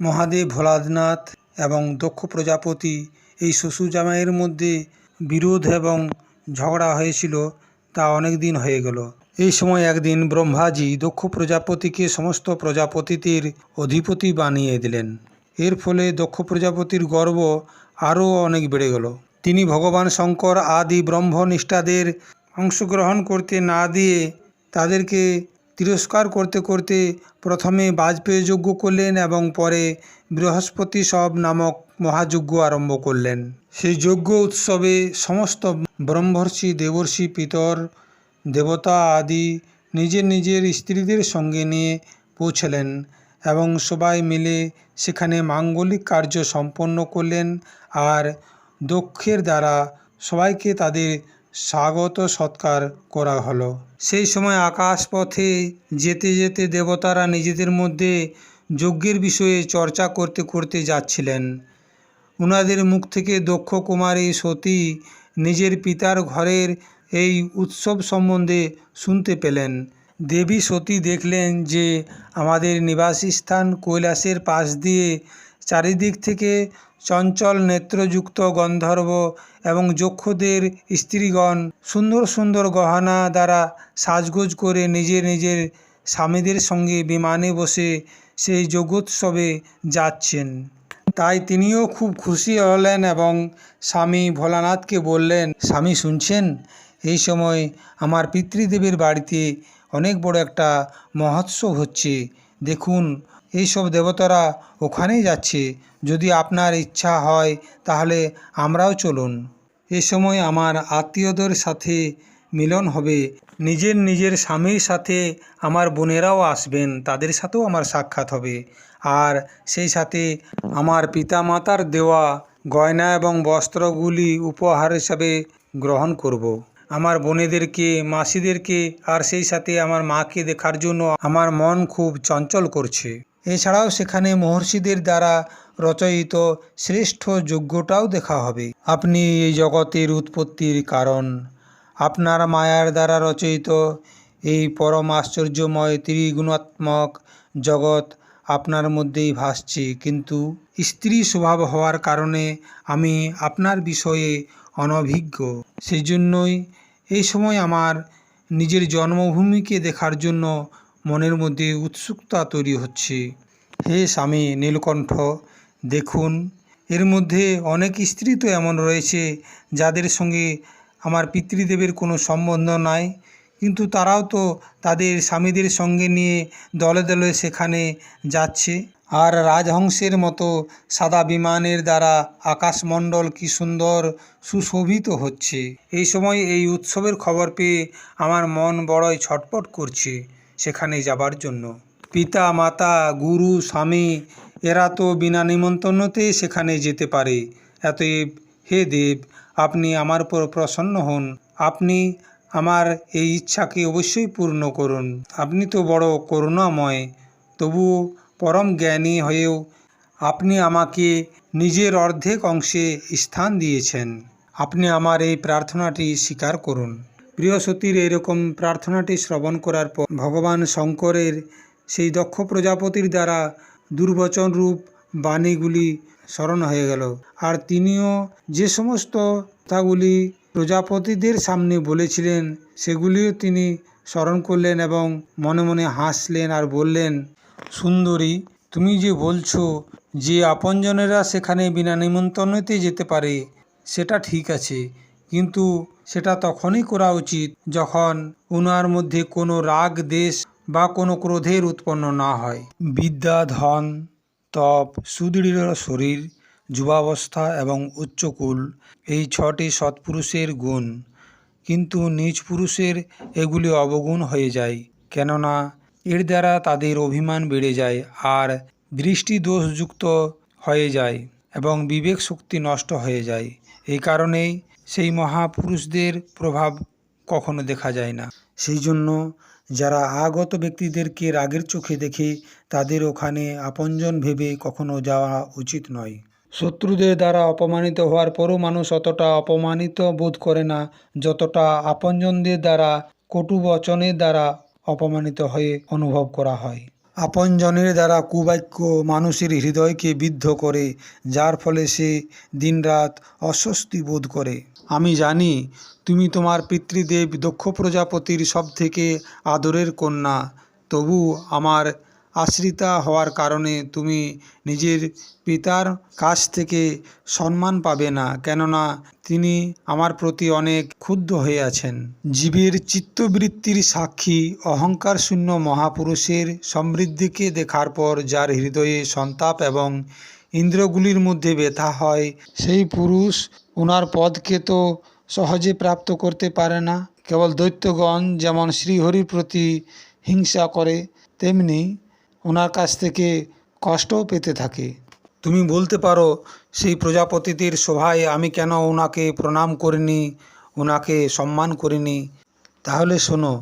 মহাদেব ভোলানাথ এবং দক্ষ প্রজাপতি এই শ্বশুর জামাইয়ের মধ্যে বিরোধ এবং ঝগড়া হয়েছিল তা অনেক দিন হয়ে গেল। এই সময় একদিন ব্রহ্মাজি দক্ষ প্রজাপতিকে সমস্ত প্রজাপতিদের অধিপতি বানিয়ে দিলেন। এর ফলে দক্ষ প্রজাপতির গর্ব আরও অনেক বেড়ে গেল। তিনি ভগবান শঙ্কর আদি ব্রহ্মনিষ্ঠাদের অংশগ্রহণ করতে না দিয়ে তাদেরকে তিরস্কার করতে করতে প্রথমে বাজপেয়ী যজ্ঞ করলেন এবং পরে বৃহস্পতি সব নামক মহাযজ্ঞ আরম্ভ করলেন। সেই যজ্ঞ উৎসবে সমস্ত ব্রহ্মর্ষি, দেবর্ষি, পিতর, দেবতা আদি নিজের নিজের স্ত্রীদের সঙ্গে নিয়ে পৌঁছলেন এবং সবাই মিলে সেখানে মাঙ্গলিক কার্য সম্পন্ন করলেন আর দক্ষের দ্বারা সবাইকে তাদের স্বাগত সৎকার করা হলো। সেই সময় আকাশপথে যেতে যেতে দেবতারা নিজেদের মধ্যে যজ্ঞের বিষয়ে চর্চা করতে করতে যাচ্ছিলেন। উনাদের মুখ থেকে দক্ষ কুমারী সতী নিজের পিতার ঘরের এই উৎসব সম্বন্ধে শুনতে পেলেন। দেবী সতী দেখলেন যে আমাদের নিবাসস্থান কৈলাসের পাশ দিয়ে চারিদিক থেকে চঞ্চল নেত্রযুক্ত গন্ধর্ব এবং যক্ষদের স্ত্রীগণ সুন্দর সুন্দর গহনা দ্বারা সাজগোজ করে নিজের নিজের স্বামীদের সঙ্গে বিমানে বসে সেই যোগোৎসবে যাচ্ছেন। তাই তিনিও খুব খুশি হলেন এবং স্বামী ভোলানাথকে বললেন, স্বামী, শুনছেন? এই সময় আমার পিতৃদেবের বাড়িতে অনেক বড় একটা মহোৎসব হচ্ছে। দেখুন এইসব দেবতারা ওখানেই যাচ্ছে। যদি আপনার ইচ্ছা হয়, তাহলে আমরাও চলুন। এ সময় আমার আত্মীয়দের সাথে মিলন হবে। নিজের নিজের স্বামীর সাথে আমার বোনেরাও আসবেন, তাদের সাথেও আমার সাক্ষাৎ হবে। আর সেই সাথে আমার পিতামাতার দেওয়া গয়না এবং বস্ত্রগুলি উপহার হিসাবে গ্রহণ করব। আমার বোনেদেরকে, মাসিদেরকে, আর সেই সাথে আমার মাকে দেখার জন্য আমার মন খুব চঞ্চল করছে। এছাড়াও সেখানে মহর্ষিদের দ্বারা রচয়িত শ্রেষ্ঠ যজ্ঞটাও দেখা হবে। আপনি এই জগতের উৎপত্তির কারণ। আপনার মায়ার দ্বারা রচয়িত এই পরম আশ্চর্যময় ত্রিগুণাত্মক জগৎ আপনার মধ্যেই ভাসছে। কিন্তু স্ত্রী স্বভাব হওয়ার কারণে আমি আপনার বিষয়ে অনভিজ্ঞ। সেই জন্যই এই সময় আমার নিজের জন্মভূমিকে দেখার জন্য মনের মধ্যে উৎসুকতা তৈরি হচ্ছে। হে স্বামী, নীলকণ্ঠ, দেখুন, এর মধ্যে অনেক স্ত্রী তো এমন রয়েছে যাদের সঙ্গে আমার পিতৃদেবের কোনো সম্বন্ধ নাই। কিন্তু তারাও তো তাদের স্বামীদের সঙ্গে নিয়ে দলে দলে সেখানে যাচ্ছে। আর রাজহংসের মতো সাদা বিমানের দ্বারা আকাশমণ্ডল কি সুন্দর সুশোভিত হচ্ছে। এই সময় এই উৎসবের খবর পেয়ে আমার মন বড়ই ছটপট করছে। সেখানে যাবার জন্য। পিতা, মাতা, গুরু, স্বামী, এরা তো বিনা নিমন্ত্রণতেই সেখানে যেতে পারে। এতএব হে দেব, আপনি আমার উপর প্রসন্ন হন। আপনি আমার এই ইচ্ছাকে অবশ্যই পূর্ণ করুন। আপনি তো বড় করুণাময় তবু পরম জ্ঞানী হয়েও আপনি আমাকে নিজের অর্ধেক অংশে স্থান দিয়েছেন। আপনি আমার এই প্রার্থনাটি স্বীকার করুন। বৃহস্পতির এরকম প্রার্থনাটি শ্রবণ করার পর ভগবান শঙ্করের সেই দক্ষ প্রজাপতির দ্বারা দুর্বচন রূপ বাণীগুলি স্মরণ হয়ে গেল। আর তিনিও যে সমস্ত কথাগুলি প্রজাপতিদের সামনে বলেছিলেন, সেগুলিও তিনি স্মরণ করলেন এবং মনে মনে হাসলেন আর বললেন, সুন্দরী, তুমি যে বলছো যে আপনজনেরা সেখানে বিনা নিমন্ত্রণেতে যেতে পারে, সেটা ঠিক আছে। কিন্তু সেটা তখনই করা উচিত যখন উনার মধ্যে কোনো রাগ, দেশ বা কোনো ক্রোধের উৎপন্ন না হয়। বিদ্যা, ধন, তপ, সুদৃঢ় শরীর, যুবাবস্থা এবং উচ্চকুল এই ছটি সৎপুরুষের গুণ। কিন্তু নিজ পুরুষের এগুলি অবগুণ হয়ে যায়, কেননা এর দ্বারা তাদের অভিমান বেড়ে যায় আর দৃষ্টি দোষযুক্ত হয়ে যায় এবং বিবেক শক্তি নষ্ট হয়ে যায়। এই কারণেই সেই মহাপুরুষদের প্রভাব কখনো দেখা যায় না। সেই জন্য যারা আগত ব্যক্তিদেরকে রাগের চোখে দেখে, তাদের ওখানে আপনজন ভেবে কখনো যাওয়া উচিত নয়। শত্রুদের দ্বারা অপমানিত হওয়ার পরও মানুষ অতটা অপমানিত বোধ করে না, যতটা আপনজনদের দ্বারা, কটু বচনের দ্বারা অপমানিত হয়ে অনুভব করা হয়। আপনজনের দ্বারা কুবাক্য মানুষের হৃদয়কে বিদ্ধ করে, যার ফলে সে দিনরাত অস্বস্তি বোধ করে। আমি জানি, তুমি তোমার পিতৃদেব দক্ষ প্রজাপতির সবথেকে আদরের কন্যা, তবু আমার আশ্রিতা হওয়ার কারণে তুমি নিজের পিতার কাছ থেকে সম্মান পাবে না, কেননা তিনি আমার প্রতি অনেক ক্ষুব্ধ হয়ে আছেন। জীবের চিত্তবৃত্তির সাক্ষী অহংকার শূন্য মহাপুরুষের সমৃদ্ধিকে দেখার পর যার হৃদয়ে সন্তাপ এবং ইন্দ্রগুলির মধ্যে ব্যথা হয়, সেই পুরুষ ওনার পদকে তো সহজে প্রাপ্ত করতে পারে না। কেবল দৈত্যগণ যেমন শ্রীহরির প্রতি হিংসা করে, তেমনি ওনার কাছ থেকে কষ্টও পেতে থাকে। তুমি বলতে পারো, সেই প্রজাপতিদের সভায় আমি কেন ওনাকে প্রণাম করিনি ওনাকে সম্মান করিনি? তাহলে শোনো,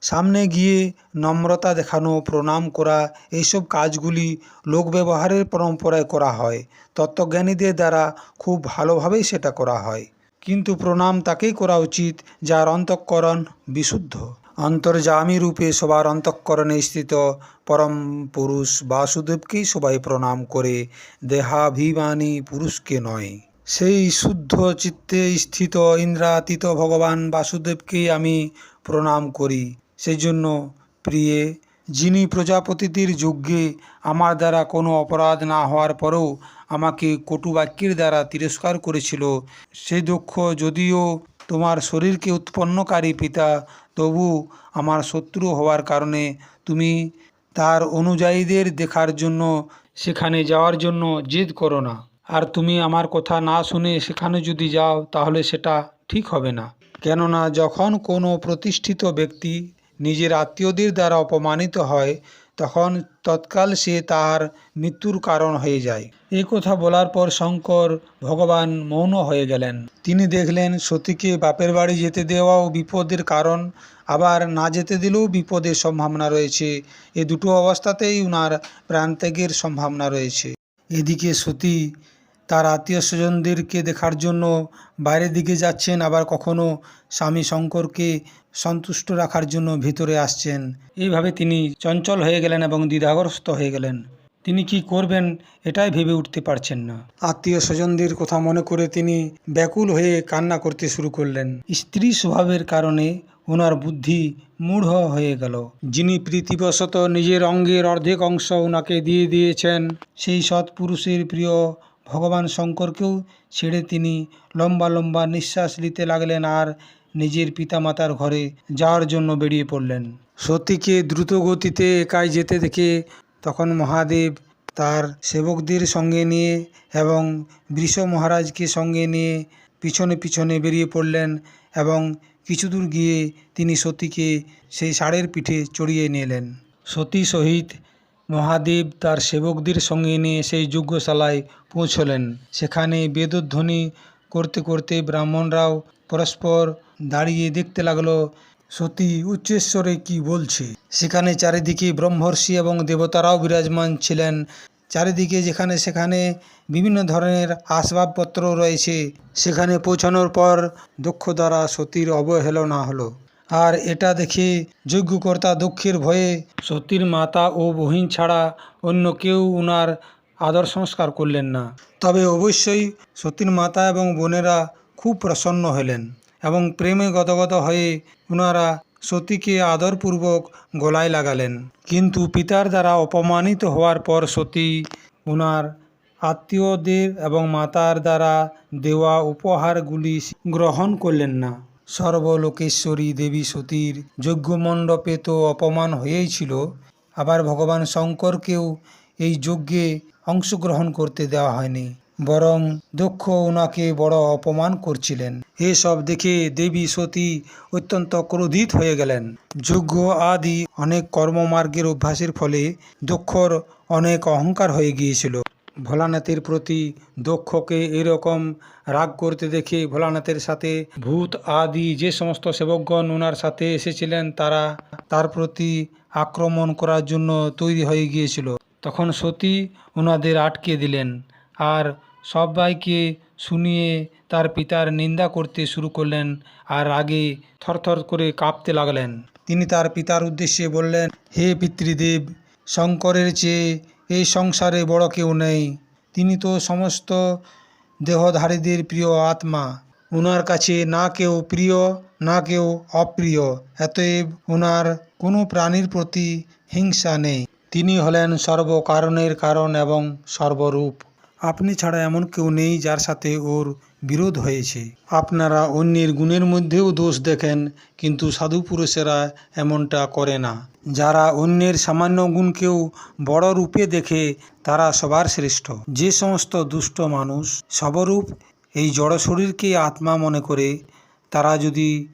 সামনে গিয়ে নম্রতা দেখানো, প্রণাম করা, এইসব কাজগুলি লোক ব্যবহারের পরম্পরায় করা হয়। তত্ত্বজ্ঞানীদের দ্বারা খুব ভালোভাবেই সেটা করা হয়। কিন্তু প্রণাম তাকেই করা উচিত, যার অন্তঃকরণ বিশুদ্ধ। অন্তর্যামী রূপে সবার অন্তঃকরণে স্থিত পরম পুরুষ বাসুদেবকেই সবাই প্রণাম করে, দেহাভিমানী পুরুষকে নয়। সেই শুদ্ধ চিত্তে স্থিত ইন্দ্রাতীত ভগবান বাসুদেবকেই আমি প্রণাম করি। সেই জন্য প্রিয়ে, যিনি প্রজাপতিদের যজ্ঞে আমার দ্বারা কোনো অপরাধ না হওয়ার পরেও আমাকে কটু বাক্যের দ্বারা তিরস্কার করেছিল সেই দক্ষ যদিও তোমার শরীরকে উৎপন্নকারী পিতা, তবু আমার শত্রু হওয়ার কারণে তুমি তার অনুযায়ীদের দেখার জন্য সেখানে যাওয়ার জন্য জেদ করো না। আর তুমি আমার কথা না শুনে সেখানে যদি যাও, তাহলে সেটা ঠিক হবে না। কেননা যখন কোনো প্রতিষ্ঠিত ব্যক্তি নিজের আত্মীয়দের দ্বারা অপমানিত হয় তখন তৎকাল সে তার মৃত্যুর কারণ হয়ে যায়। এই কথা বলার পর শঙ্কর ভগবান মৌন হয়ে গেলেন। তিনি দেখলেন সতীকে বাপের বাড়ি যেতে দেওয়াও বিপদের কারণ, আবার না যেতে দিলেও বিপদের সম্ভাবনা রয়েছে। এ দুটো অবস্থাতেই উনার প্রাণত্যাগের সম্ভাবনা রয়েছে। এদিকে সতী তার আত্মীয় স্বজনদেরকে দেখার জন্য বাইরের দিকে যাচ্ছেন, আবার কখনো স্বামী শঙ্করকে সন্তুষ্ট রাখার জন্য ভিতরে আসছেন। এইভাবে তিনি চঞ্চল হয়ে গেলেন এবং দ্বিধাগ্রস্ত হয়ে গেলেন। তিনি কি করবেন এটাই ভেবে উঠতে পারছেন না। আত্মীয় স্বজনদের কথা মনে করে তিনি ব্যাকুল হয়ে কান্না করতে শুরু করলেন। স্ত্রী স্বভাবের কারণে ওনার বুদ্ধি মূঢ় হয়ে গেল। যিনি প্রীতিবশত নিজের অঙ্গের অর্ধেক অংশ ওনাকে দিয়ে দিয়েছেন, সেই সৎপুরুষের প্রিয় ভগবান শঙ্করকেও ছেড়ে তিনি লম্বা লম্বা নিঃশ্বাস নিতে লাগলেন আর নিজের পিতামাতার ঘরে যাওয়ার জন্য বেরিয়ে পড়লেন। সতীকে দ্রুত গতিতে একাই যেতে দেখে তখন মহাদেব তার সেবকদের সঙ্গে নিয়ে এবং বৃষ মহারাজকে সঙ্গে নিয়ে পিছনে পিছনে বেরিয়ে পড়লেন এবং কিছু দূর গিয়ে তিনি সতীকে সেই ষাঁড়ের পিঠে চড়িয়ে নিলেন। সতী সহিত মহাদেব তার সেবকদের সঙ্গে নিয়ে সেই যজ্ঞশালায় পৌঁছলেন। সেখানে বেদধ্বনি করতে করতে ব্রাহ্মণরাও পরস্পর দাঁড়িয়ে দেখতে লাগল, সতী উচ্চেশ্বরে কি বলছে? সেখানে চারিদিকে ব্রহ্মর্ষি এবং দেবতারাও বিরাজমান ছিলেন। চারিদিকে যেখানে সেখানে বিভিন্ন ধরনের আসবাবপত্র রয়েছে, সেখানে পৌঁছানোর পর দক্ষ দ্বারা সতীর অবহেলনা হলো। আর এটা দেখে যজ্ঞকর্তা দুঃখের ভয়ে সতীর মাতা ও বহিন ছাড়া অন্য কেউ উনার আদর সংস্কার করলেন না। তবে অবশ্যই সতীর মাতা এবং বোনেরা খুব প্রসন্ন হলেন এবং প্রেমে গদগদ হয়ে ওনারা সতীকে আদরপূর্বক গলায় লাগালেন। কিন্তু পিতার দ্বারা অপমানিত হওয়ার পর সতী ওনার আত্মীয়দের এবং মাতার দ্বারা দেওয়া উপহারগুলি গ্রহণ করলেন না। সর্বলোকেশ্বরী দেবী সতীর যজ্ঞমণ্ডপে তো অপমান হয়েই ছিল, আবার ভগবান শঙ্করকেও এই যজ্ঞে অংশগ্রহণ করতে দেওয়া হয়নি, বরং দক্ষ ওনাকে বড় অপমান করছিলেন। এসব দেখে দেবী সতী অত্যন্ত ক্রোধিত হয়ে গেলেন। যজ্ঞ আদি অনেক কর্মমার্গের অভ্যাসের ফলে দক্ষর অনেক অহংকার হয়ে গিয়েছিল। ভোলানাথের প্রতি দক্ষকে এরকম রাগ করতে দেখে ভোলানাথের সাথে ভূত আদি যে সমস্ত সেবকগণ ওনার সাথে এসেছিলেন, তারা তার প্রতি আক্রমণ করার জন্য তৈরি হয়ে গিয়েছিল। তখন সতী ওনাদের আটকে দিলেন আর সবাইকে শুনিয়ে তার পিতার নিন্দা করতে শুরু করলেন আর আগে থরথর করে কাঁপতে লাগলেন। তিনি তার পিতার উদ্দেশ্যে বললেন, হে পিতৃদেব, শঙ্করের চেয়ে এই সংসারে বড় কেউ নেই। তিনি তো সমস্ত দেহধারীদের প্রিয় আত্মা। ওনার কাছে না কেউ প্রিয়, না কেউ অপ্রিয়। এতএব ওনার কোনো প্রাণীর প্রতি হিংসা নেই। তিনি হলেন সর্বকারণের কারণ এবং সর্বরূপ। আপনি ছাড়া এমন কেউ নেই যার সাথে ওর বিরোধ হয়েছে। আপনারা অন্যের গুণের মধ্যেও দোষ দেখেন, কিন্তু সাধু পুরুষেরা এমনটা করে না। যারা অন্যের সামান্য গুণকেও বড় রূপে দেখে তারা সবার শ্রেষ্ঠ। যে সমস্ত দুষ্ট মানুষ সবরূপ এই জড় শরীরকে আত্মা মনে করে, তারা যদি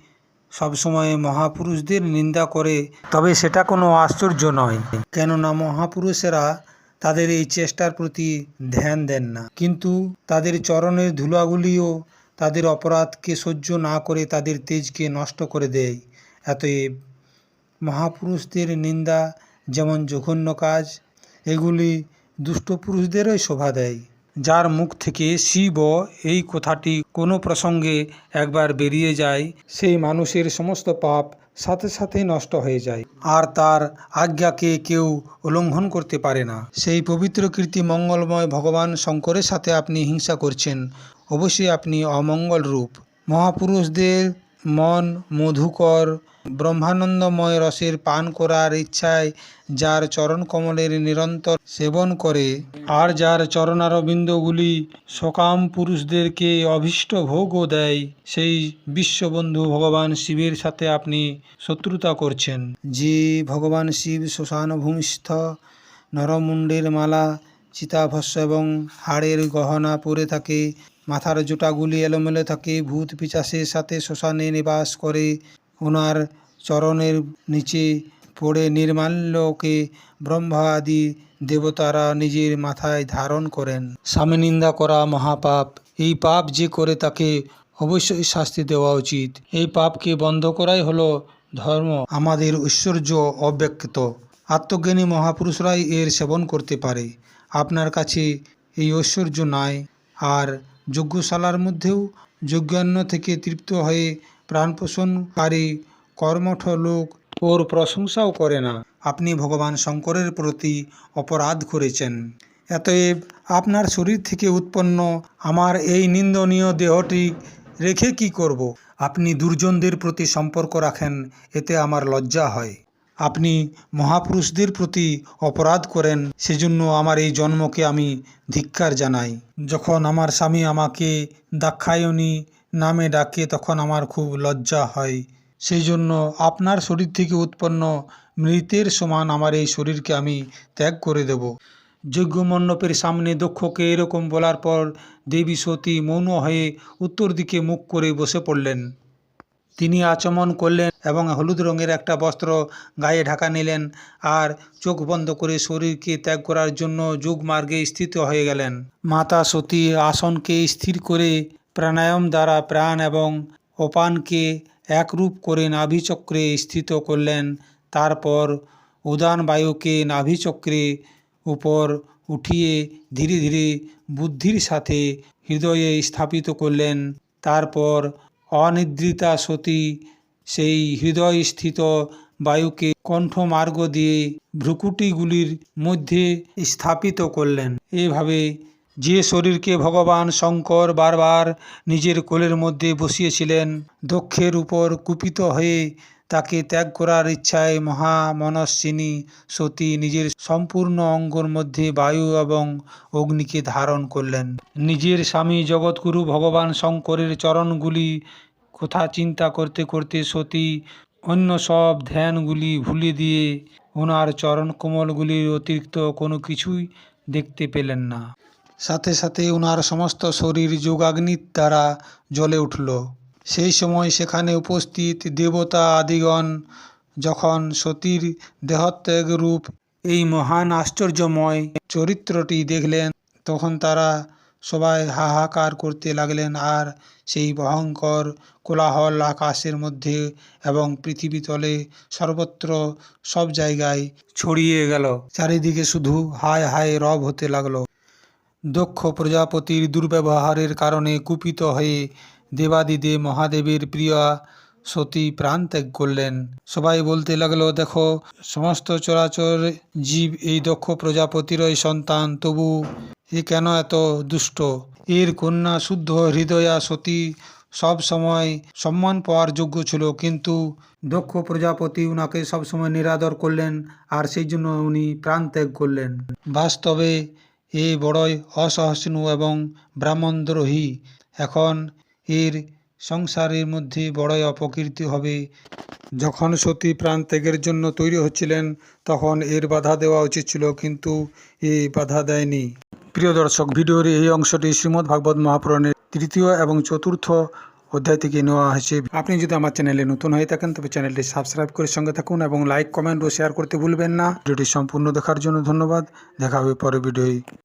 সবসময় মহাপুরুষদের নিন্দা করে, তবে সেটা কোনো আশ্চর্য নয়। কেননা মহাপুরুষেরা তাদের এই চেষ্টার প্রতি ধ্যান দেন না। কিন্তু তাদের চরণের ধুলাগুলিও তাদের অপরাধকে সহ্য না করে তাদের তেজকে নষ্ট করে দেয়। এতএব মহাপুরুষদের নিন্দা, যেমন জঘন্য কাজ, এগুলি দুষ্ট পুরুষদেরই শোভা দেয়। যার মুখ থেকে শিব এই কথাটি কোনো প্রসঙ্গে একবার বেরিয়ে যায়, সেই মানুষের সমস্ত পাপ সাথে সাথে নষ্ট হয়ে যায়। আর তার আজ্ঞাকে কেউ উল্লঙ্ঘন করতে পারে না। সেই পবিত্র কীর্তি মঙ্গলময় ভগবান শঙ্করের সাথে আপনি হিংসা করছেন, অবশ্যই আপনি অমঙ্গল রূপ মহাপুরুষদের মন মধুকর, ব্রহ্মানন্দময় রসের পান করার ইচ্ছায় যার চরণ কমলের নিরন্তর সেবন করে, আর যার চরণারবিন্দগুলি সকাম পুরুষদেরকে অভীষ্ট ভোগও দেয়, সেই বিশ্ববন্ধু ভগবান শিবের সাথে আপনি শত্রুতা করছেন। যে ভগবান শিব শ্মশান ভূমিষ্ঠ নরমুণ্ডের মালা চিতাভস্য এবং হাড়ের গহনা পরে থাকে মাথার জোটাগুলি এলোমেলো থাকে, ভূত পিচাসের সাথে শ্মশানে নিবাস করে। ওনার চরণের নিচে পড়ে নির্মাল্যকে ব্রহ্মা আদি দেবতারা নিজের মাথায় ধারণ করেন। স্বামী নিন্দা করা মহাপাপ। এই পাপ যে করে তাকে অবশ্যই শাস্তি দেওয়া উচিত। এই পাপকে বন্ধ করাই হলো ধর্ম, আমাদের ঐশ্বর্য অব্যক্ত। আত্মজ্ঞানী মহাপুরুষরাই এর সেবন করতে পারে। আপনার কাছে এই ঐশ্বর্য নাই, আর যজ্ঞশালার মধ্যেও যজ্ঞান্ন থেকে তৃপ্ত হয়ে প্রাণপোষণকারী কর্মঠ লোক। ওর প্রশংসাও করে না। আপনি ভগবান শঙ্করের প্রতি অপরাধ করেছেন। এতএব আপনার শরীর থেকে উৎপন্ন আমার এই নিন্দনীয় দেহটি রেখে কি করব? আপনি দুর্জনদের প্রতি সম্পর্ক রাখেন, এতে আমার লজ্জা হয়। আপনি মহাপুরুষদের প্রতি অপরাধ করেন, সেজন্য আমার এই জন্মকে আমি ধিক্কার জানাই। যখন আমার স্বামী আমাকে দাক্ষায়ণী নামে ডাকে, তখন আমার খুব লজ্জা হয়। সেই জন্য আপনার শরীর থেকে উৎপন্ন মৃতের সমান আমার এই শরীরকে আমি ত্যাগ করে দেব। যজ্ঞ মণ্ডপের সামনে দক্ষকে এরকম বলার পর দেবী সতী মৌন হয়ে উত্তর দিকে মুখ করে বসে পড়লেন। তিনি আচমন করলেন এবং হলুদ রঙের একটা বস্ত্র গায়ে ঢাকা নিলেন আর চোখ বন্ধ করে শরীরকে ত্যাগ করার জন্য যোগ মার্গে স্থিত হয়ে গেলেন। মাতা সতী আসনকে স্থির করে প্রাণায়াম দ্বারা প্রাণ এবং অপানকে একরূপ করে নাভিচক্রে স্থিত করলেন। তারপর উদান বায়ুকে নাভিচক্রে উপর উঠিয়ে ধীরে ধীরে বুদ্ধির সাথে হৃদয়ে স্থাপিত করলেন। তারপর অনিদ্রিতা সতী সেই হৃদয়স্থিত বায়ুকে কণ্ঠমার্গ দিয়ে ভ্রুকুটিগুলির মধ্যে স্থাপিত করলেন। এভাবে যে শরীরকে ভগবান শঙ্কর বারবার নিজের কোলের মধ্যে বসিয়েছিলেন, দক্ষের উপর কুপিত হয়ে তাকে ত্যাগ করার ইচ্ছায় মহামনস্বিনী সতী নিজের সম্পূর্ণ অঙ্গর মধ্যে বায়ু এবং অগ্নিকে ধারণ করলেন। নিজের স্বামী জগৎগুরু ভগবান শঙ্করের চরণগুলি কথা চিন্তা করতে করতে সতী অন্য সব ধ্যানগুলি ভুলে দিয়ে ওনার চরণ কোমলগুলির অতিরিক্ত কোনো কিছুই দেখতে পেলেন না। সাথে সাথে ওনার সমস্ত শরীর যোগাগ্নির দ্বারা জ্বলে উঠল। সেই সময় সেখানে উপস্থিত দেবতা আদিগণ যখন সতীর দেহত্যাগ রূপ এই মহান আশ্চর্যময় চরিত্রটি দেখলেন, তখন তারা সবাই হাহাকার করতে লাগলেন। আর সেই ভয়ঙ্কর কোলাহল আকাশের মধ্যে এবং পৃথিবী তলে সর্বত্র সব জায়গায় ছড়িয়ে গেল। চারিদিকে শুধু হায় হায় রব হতে লাগল। দক্ষ প্রজাপতির দুর্ব্যবহারের কারণে কুপিত হয়ে দেবাদিদেব মহাদেবের প্রিয়া সতী প্রাণ ত্যাগ করলেন। সবাই বলতে লাগল, দেখো, সমস্ত চরাচর জীব এই দক্ষ প্রজাপতিরই সন্তান, তবু এ কেন এত দুষ্ট? এর কন্যা শুদ্ধ হৃদয়া সতী সব সময় সম্মান পাওয়ার যোগ্য ছিল, কিন্তু দক্ষ প্রজাপতি উনাকে সবসময় নিরাদর করলেন আর সেই জন্য উনি প্রাণ ত্যাগ করলেন। বাস্তবে এ বড়ই অসহিষ্ণু এবং ব্রাহ্মণদ্রোহী। এখন এর সংসারের মধ্যে বড়ই অপকীর্তি হবে। যখন সতী প্রাণ ত্যাগের জন্য তৈরি হচ্ছিলেন, তখন এর বাধা দেওয়া উচিত ছিল, কিন্তু এ বাধা দেয়নি। প্রিয় দর্শক, ভিডিওর এই অংশটি শ্রীমদ্ ভাগবত মহাপুরাণের তৃতীয় এবং চতুর্থ অধ্যায় থেকে নেওয়া হয়েছে। আপনি যদি আমার চ্যানেলে নতুন হয়ে থাকেন, তবে চ্যানেলটি সাবস্ক্রাইব করে সঙ্গে থাকুন এবং লাইক, কমেন্ট ও শেয়ার করতে ভুলবেন না। ভিডিওটি সম্পূর্ণ দেখার জন্য ধন্যবাদ। দেখা হবে পরে ভিডিওয়।